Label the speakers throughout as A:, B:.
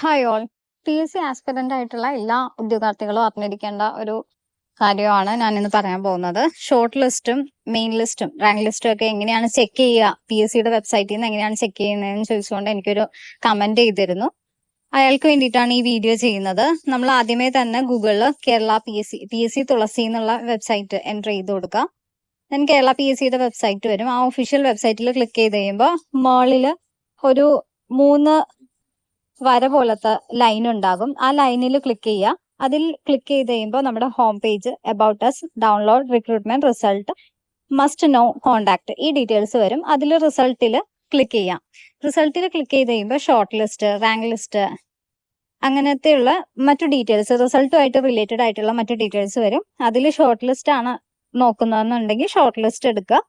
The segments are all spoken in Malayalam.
A: Hi all P S C aspirant ആയിട്ടുള്ള എല്ലാ ഉദ്യോഗാർത്ഥികളും അറിഞ്ഞിരിക്കേണ്ട ഒരു കാര്യമാണ് ഞാൻ ഇന്ന് പറയാൻ പോകുന്നത്. ഷോർട്ട് ലിസ്റ്റും മെയിൻ ലിസ്റ്റും റാങ്ക് ലിസ്റ്റും ഒക്കെ എങ്ങനെയാണ് ചെക്ക് ചെയ്യുക? പി എസ് സിയുടെ വെബ്സൈറ്റിൽ നിന്ന് എങ്ങനെയാണ് ചെക്ക് ചെയ്യുന്നതെന്ന് ചോദിച്ചുകൊണ്ട് എനിക്കൊരു കമന്റ് ചെയ്തിരുന്നു. അയാൾക്ക് വേണ്ടിയിട്ടാണ് ഈ വീഡിയോ ചെയ്യുന്നത്. നമ്മൾ ആദ്യമേ തന്നെ ഗൂഗിളിൽ Kerala P S C P S C Thulasi എന്നുള്ള വെബ്സൈറ്റ് എന്റർ ചെയ്ത് കൊടുക്കുക ഞാൻ കേരള പി എസ് സിയുടെ വെബ്സൈറ്റ് വരും. ആ ഒഫീഷ്യൽ വെബ്സൈറ്റിൽ ക്ലിക്ക് ചെയ്ത് കഴിയുമ്പോൾ മോളിൽ ഒരു മൂന്ന് വര പോലത്തെ ലൈൻ ഉണ്ടാകും. ആ ലൈനിൽ ക്ലിക്ക് ചെയ്യുക. അതിൽ ക്ലിക്ക് ചെയ്ത് കഴിയുമ്പോൾ നമ്മുടെ home page about us download recruitment result must know contact ഈ ഡീറ്റെയിൽസ് വരും. അതിൽ റിസൾട്ടിൽ ക്ലിക്ക് ചെയ്യാം. റിസൾട്ടിൽ ക്ലിക്ക് ചെയ്ത് കഴിയുമ്പോൾ ഷോർട്ട് ലിസ്റ്റ് റാങ്ക് ലിസ്റ്റ് അങ്ങനത്തെയുള്ള മറ്റു ഡീറ്റെയിൽസ് റിസൾട്ടുമായിട്ട് റിലേറ്റഡ് ആയിട്ടുള്ള മറ്റു ഡീറ്റെയിൽസ് വരും. അതിൽ ഷോർട്ട് ലിസ്റ്റ് ആണ് നോക്കുന്നതെന്നുണ്ടെങ്കിൽ ഷോർട്ട് ലിസ്റ്റ് എടുക്കുക.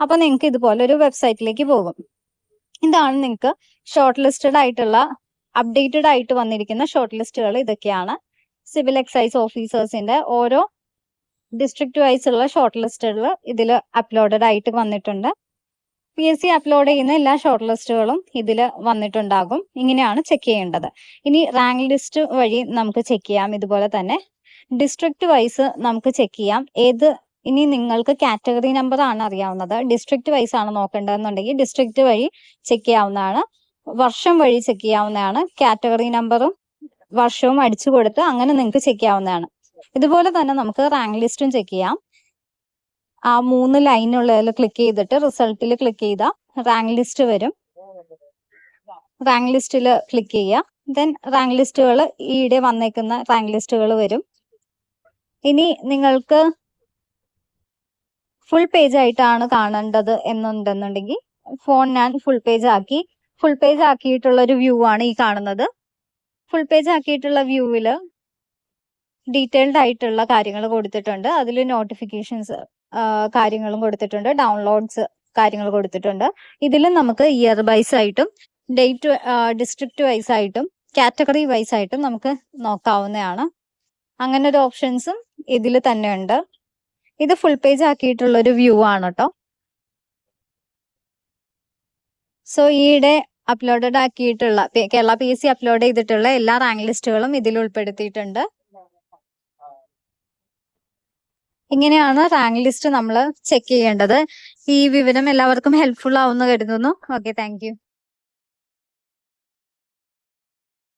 A: അപ്പോൾ നിങ്ങൾക്ക് ഇതുപോലെ ഒരു വെബ്സൈറ്റിലേക്ക് പോകും. ഇതാണ് നിങ്ങൾക്ക് ഷോർട്ട് ലിസ്റ്റഡ് ആയിട്ടുള്ള അപ്ഡേറ്റഡ് ആയിട്ട് വന്നിരിക്കുന്ന ഷോർട്ട് ലിസ്റ്റുകൾ ഇതൊക്കെയാണ്. സിവിൽ എക്സൈസ് ഓഫീസേഴ്സിന്റെ ഓരോ ഡിസ്ട്രിക്ട് വൈസ് ഉള്ള ഷോർട്ട് ലിസ്റ്റുകൾ ഇതിൽ അപ്ലോഡഡ് ആയിട്ട് വന്നിട്ടുണ്ട്. പി എസ് സി അപ്ലോഡ് ചെയ്യുന്ന എല്ലാ ഷോർട്ട് ലിസ്റ്റുകളും ഇതിൽ വന്നിട്ടുണ്ടാകും. ഇങ്ങനെയാണ് ചെക്ക് ചെയ്യേണ്ടത്. ഇനി റാങ്ക് ലിസ്റ്റ് വഴി നമുക്ക് ചെക്ക് ചെയ്യാം. ഇതുപോലെ തന്നെ ഡിസ്ട്രിക്ട് വൈസ് നമുക്ക് ചെക്ക് ചെയ്യാം. ഏത് ഇനി നിങ്ങൾക്ക് കാറ്റഗറി നമ്പർ ആണ് അറിയാവുന്നത്. ഡിസ്ട്രിക്ട് വൈസ് ആണ് നോക്കേണ്ടതെന്നുണ്ടെങ്കിൽ ഡിസ്ട്രിക്ട് വഴി ചെക്ക് ചെയ്യാവുന്നതാണ്. വർഷം വഴി ചെക്ക് ചെയ്യാവുന്നതാണ്. കാറ്റഗറി നമ്പറും വർഷവും അടിച്ചു കൊടുത്ത് അങ്ങനെ നിങ്ങൾക്ക് ചെക്ക് ചെയ്യാവുന്നതാണ്. ഇതുപോലെ തന്നെ നമുക്ക് റാങ്ക് ലിസ്റ്റും ചെക്ക് ചെയ്യാം. ആ മൂന്ന് ലൈനുള്ളതിൽ ക്ലിക്ക് ചെയ്തിട്ട് റിസൾട്ടിൽ ക്ലിക്ക് ചെയ്താൽ റാങ്ക് ലിസ്റ്റ് വരും. റാങ്ക് ലിസ്റ്റിൽ ക്ലിക്ക് ചെയ്യുക ദെൻ റാങ്ക് ലിസ്റ്റുകൾ ഈയിടെ വന്നേക്കുന്ന റാങ്ക് ലിസ്റ്റുകൾ വരും. ഇനി നിങ്ങൾക്ക് ഫുൾ പേജ് ആയിട്ടാണ് കാണേണ്ടത് എന്നുണ്ടെന്നുണ്ടെങ്കിൽ ഫോൺ ഞാൻ ഫുൾ പേജ് ആക്കി ഫുൾ പേജ് ആക്കിയിട്ടുള്ള ഒരു വ്യൂ ആണ് ഈ കാണുന്നത്. ഫുൾ പേജ് ആക്കിയിട്ടുള്ള വ്യൂവിൽ ഡീറ്റെയിൽഡ് ആയിട്ടുള്ള കാര്യങ്ങൾ കൊടുത്തിട്ടുണ്ട്. അതിൽ നോട്ടിഫിക്കേഷൻസ് കാര്യങ്ങളും കൊടുത്തിട്ടുണ്ട്. ഡൗൺലോഡ്സ് കാര്യങ്ങൾ കൊടുത്തിട്ടുണ്ട്. ഇതിൽ നമുക്ക് ഇയർ വൈസ് ആയിട്ടും ഡേറ്റ് ഡിസ്ട്രിക്ട് വൈസ് ആയിട്ടും കാറ്റഗറി വൈസ് ആയിട്ടും നമുക്ക് നോക്കാവുന്നതാണ്. അങ്ങനെ ഒരു ഓപ്ഷൻസും ഇതിൽ തന്നെ ഉണ്ട്. ഇത് ഫുൾ പേജ് ആക്കിയിട്ടുള്ള ഒരു വ്യൂ ആണ് കേട്ടോ സോ ഈയിടെ uploaded ആക്കിയിട്ടുള്ള Kerala P S C upload ചെയ്തിട്ടുള്ള എല്ലാ റാങ്ക് ലിസ്റ്റുകളും ഇതിൽ ഉൾപ്പെടുത്തിയിട്ടുണ്ട്. ഇങ്ങനെയാണ് റാങ്ക് ലിസ്റ്റ് നമ്മൾ ചെക്ക് ചെയ്യേണ്ടത്. ഈ വിവരം എല്ലാവർക്കും ഹെൽപ്ഫുൾ ആവുമെന്ന് കരുതുന്നു. Okay thank